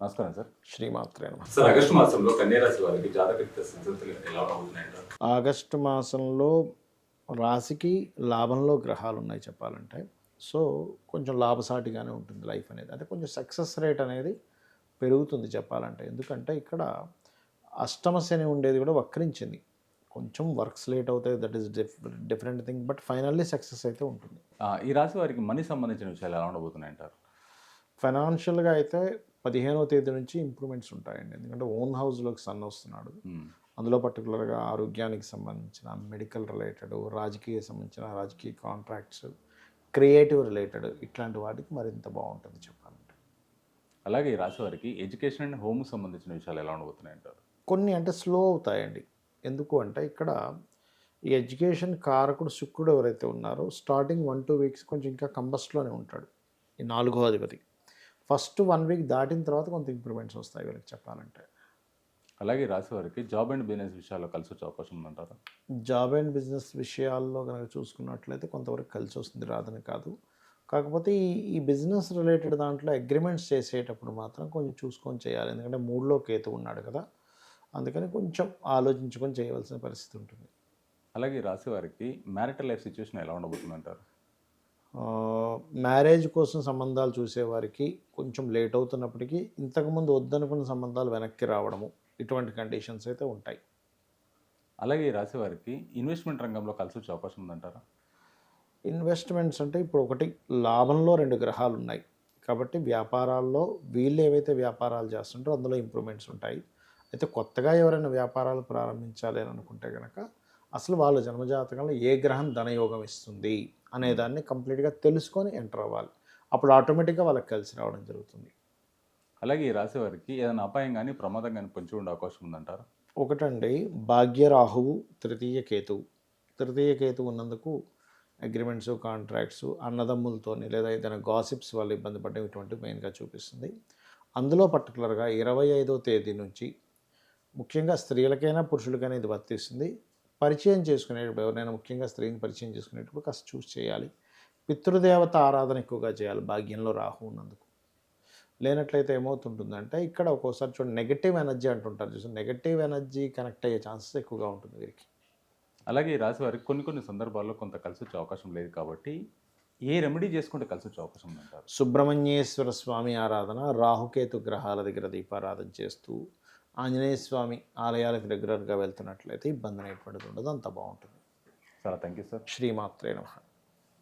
నమస్కారం సార్. శ్రీమాత్రే sir August మాసంలో కన్యారాశి వారికి జాతక స్థితిగతులు ఎలా అవుతున్నాయంటారు ఆగస్టు మాసంలో రాశికి లాభంలో గ్రహాలు ఉన్నాయి చెప్పాలంటే. సో కొంచెం లాభసాటిగానే ఉంటుంది లైఫ్ అనేది. అంటే కొంచెం సక్సెస్ రేట్ అనేది పెరుగుతుంది చెప్పాలంటే. ఎందుకంటే ఇక్కడ అష్టమ శని ఉండేది కూడా వక్రించింది. కొంచెం వర్క్స్ లేట్ అవుతాయి that is different thing but finally success అయితే ఉంటుంది. ఆ, ఈ రాశి వారికి మనీ సంబంధించిన విషయాలు ఎలా ఉండబోతున్నాయంటారు? ఫైనాన్షియల్గా అయితే పదిహేనవ తేదీ నుంచి ఇంప్రూవ్మెంట్స్ ఉంటాయండి. ఎందుకంటే ఓన్ హౌస్లోకి సన్ వస్తున్నాడు. అందులో పర్టికులర్గా ఆరోగ్యానికి సంబంధించిన మెడికల్ రిలేటెడ్ రాజకీయ సంబంధించిన రాజకీయ కాంట్రాక్ట్స్ క్రియేటివ్ రిలేటెడ్ ఇట్లాంటి వాటికి మరింత బాగుంటుంది చెప్పాలంటే. అలాగే ఈ రాశి వారికి ఎడ్యుకేషన్ అండ్ హోమ్ సంబంధించిన విషయాలు ఎలా ఉండబోతున్నాయంటారు? కొన్ని అంటే స్లో అవుతాయండి. ఎందుకు అంటే ఇక్కడ ఈ ఎడ్యుకేషన్ కారకుడు శుక్రుడు ఎవరైతే ఉన్నారో స్టార్టింగ్ వన్ టూ వీక్స్ కొంచెం ఇంకా కంబస్ట్లోనే ఉంటాడు. ఈ నాలుగో అధిపతి. ఫస్ట్ వన్ వీక్ దాటిన తర్వాత కొంత ఇంప్రూవ్మెంట్స్ వస్తాయి వీళ్ళకి చెప్పాలంటే. అలాగే ఈ రాశి వారికి జాబ్ అండ్ బిజినెస్ విషయాల్లో కలిసి వచ్చే అవకాశం ఉందంటారా? జాబ్ అండ్ బిజినెస్ విషయాల్లో కనుక చూసుకున్నట్లయితే కొంతవరకు కలిసి వస్తుంది రాదని కాదు. కాకపోతే ఈ ఈ బిజినెస్ రిలేటెడ్ దాంట్లో అగ్రిమెంట్స్ చేసేటప్పుడు మాత్రం కొంచెం చూసుకొని చేయాలి. ఎందుకంటే మూడులో కేతు ఉన్నాడు కదా. అందుకని కొంచెం ఆలోచించుకొని చేయవలసిన పరిస్థితి ఉంటుంది. అలాగే ఈ రాశి వారికి మ్యారిటల్ లైఫ్ సిచ్యువేషన్ ఎలా ఉండబోతుందంటారు? మ్యారేజ్ కోసం సంబంధాలు చూసేవారికి కొంచెం లేట్ అవుతున్నప్పటికీ ఇంతకుముందు వద్దనుకున్న సంబంధాలు వెనక్కి రావడము ఇటువంటి కండిషన్స్ అయితే ఉంటాయి. అలాగే ఈ రాశి వారికి ఇన్వెస్ట్మెంట్ రంగంలో కలిసి వచ్చే అవకాశం ఉందంటారా? ఇన్వెస్ట్మెంట్స్ అంటే ఇప్పుడు ఒకటి లాభంలో రెండు గ్రహాలు ఉన్నాయి. కాబట్టి వ్యాపారాల్లో వీళ్ళు ఏవైతే వ్యాపారాలు చేస్తుంటారో అందులో ఇంప్రూవ్మెంట్స్ ఉంటాయి. అయితే కొత్తగా ఎవరైనా వ్యాపారాలు ప్రారంభించాలి అని అనుకుంటే కనుక అసలు వాళ్ళ జన్మజాతకంలో ఏ గ్రహం ధనయోగం ఇస్తుంది అనే దాన్ని కంప్లీట్గా తెలుసుకొని ఎంటర్ అవ్వాలి. అప్పుడు ఆటోమేటిక్గా వాళ్ళకి కలిసి రావడం జరుగుతుంది. అలాగే ఈ రాశి వారికి ఏదైనా అపాయం కానీ ప్రమాదం కానీ పొంచి ఉండే అవకాశం ఉందంటారా? ఒకటండి భాగ్యరాహువు తృతీయ కేతువు తృతీయ కేతువు ఉన్నందుకు అగ్రిమెంట్స్ కాంట్రాక్ట్స్ అన్నదమ్ములతోని లేదా ఏదైనా గాసిప్స్ వల్ల ఇబ్బంది పడడం ఇటువంటివి మెయిన్గా చూపిస్తుంది. అందులో పర్టికులర్గా ఇరవై ఐదో తేదీ నుంచి ముఖ్యంగా స్త్రీలకైనా పురుషులకైనా ఇది వర్తిస్తుంది. పరిచయం చేసుకునేటప్పుడు ఎవరైనా ముఖ్యంగా స్త్రీని పరిచయం చేసుకునేటప్పుడు కాస్త చూసి చేయాలి. పితృదేవత ఆరాధన ఎక్కువగా చేయాలి భాగ్యంలో రాహు ఉన్నందుకు. లేనట్లయితే ఏమవుతుంటుందంటే ఇక్కడ ఒక్కోసారి చూడండి నెగటివ్ ఎనర్జీ అంటుంటారు చూసి నెగటివ్ ఎనర్జీ కనెక్ట్ అయ్యే ఛాన్సెస్ ఎక్కువగా ఉంటుంది వీరికి. అలాగే ఈ రాశి వారికి కొన్ని కొన్ని సందర్భాల్లో కొంత కలిసి వచ్చే అవకాశం లేదు కాబట్టి ఏ రెమెడీ చేసుకుంటే కలిసి వచ్చే అవకాశం ఉందంటారు? సుబ్రహ్మణ్యేశ్వర స్వామి ఆరాధన రాహుకేతు గ్రహాల దగ్గర దీపారాధన చేస్తూ ఆంజనేయ స్వామి ఆలయాలకు రెగ్యులర్గా వెళ్తున్నట్లయితే ఇబ్బంది అనేటువంటిది ఉండదు అంత బాగుంటుంది. చాలా థ్యాంక్ యూ సార్. శ్రీమాత్రే నమః.